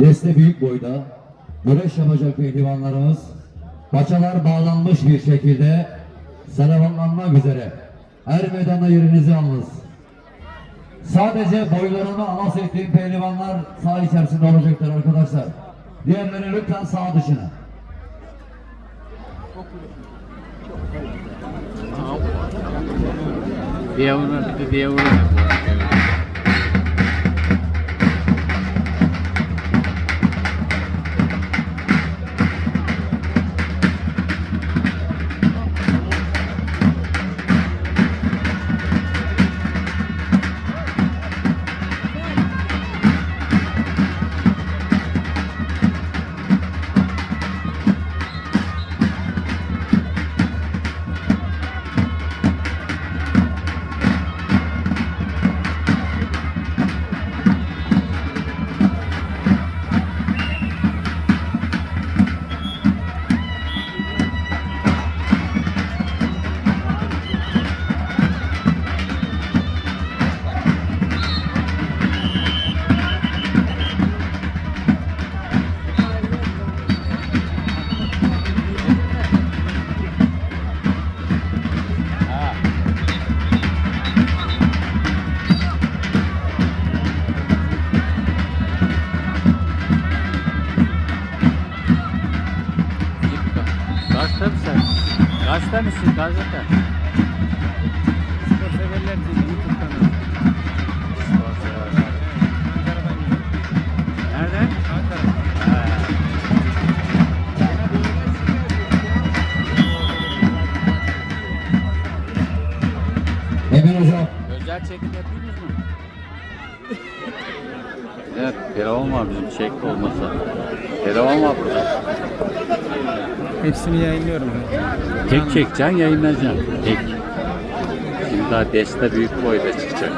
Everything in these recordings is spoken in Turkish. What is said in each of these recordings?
Deste büyük boyda güreş yapacak pehlivanlarımız paçalar bağlanmış bir şekilde selamanlanmak üzere. Her meydanda yerinizi alınız. Sadece boylarını anons ettiğim pehlivanlar saha içerisinde olacaktır arkadaşlar. Diğerleri lütfen sağ dışına. Diavura bir de diavura. Mi sen? Gazete misin? Gazete. Spor Severler TV YouTube kanalı. Nereden? Ankara. Emin hocam. Özel çekim yapıyorsunuz mu? Evet, telefon var bizim çek olmasa. Telefon var burada. Hepsini yayınlıyorum ben. Tek çekeceksin, yayınlayacaksın. Tek. Şimdi daha deste büyük boyda çıkacak.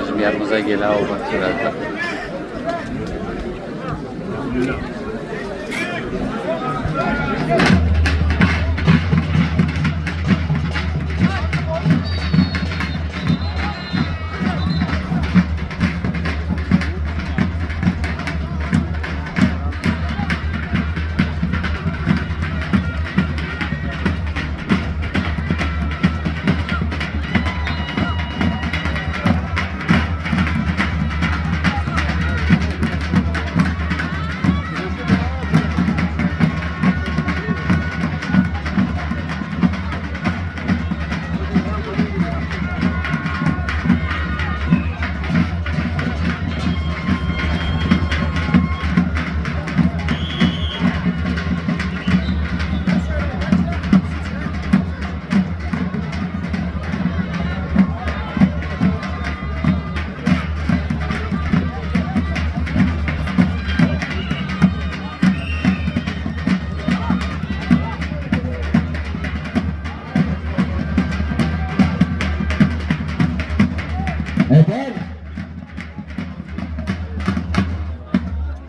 Bizim yanımıza gelen olmak birazdan. Efendim?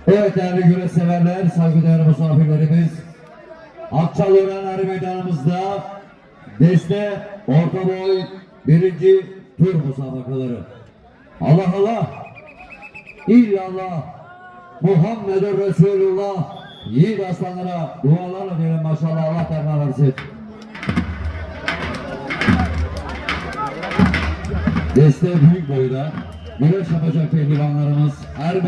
Evet değerli güreş severler, saygıdeğer misafirlerimiz. Akçalıören Arı Meydanımızda Deste Orta Boy birinci tur musabakaları. Allah Allah! İllallah! Muhammedur Resulullah! Yiğit aslanlara dualarla diyelim maşallah Allah terna versin. Deste büyük boyda güreş yapacak pehlivanlarımız her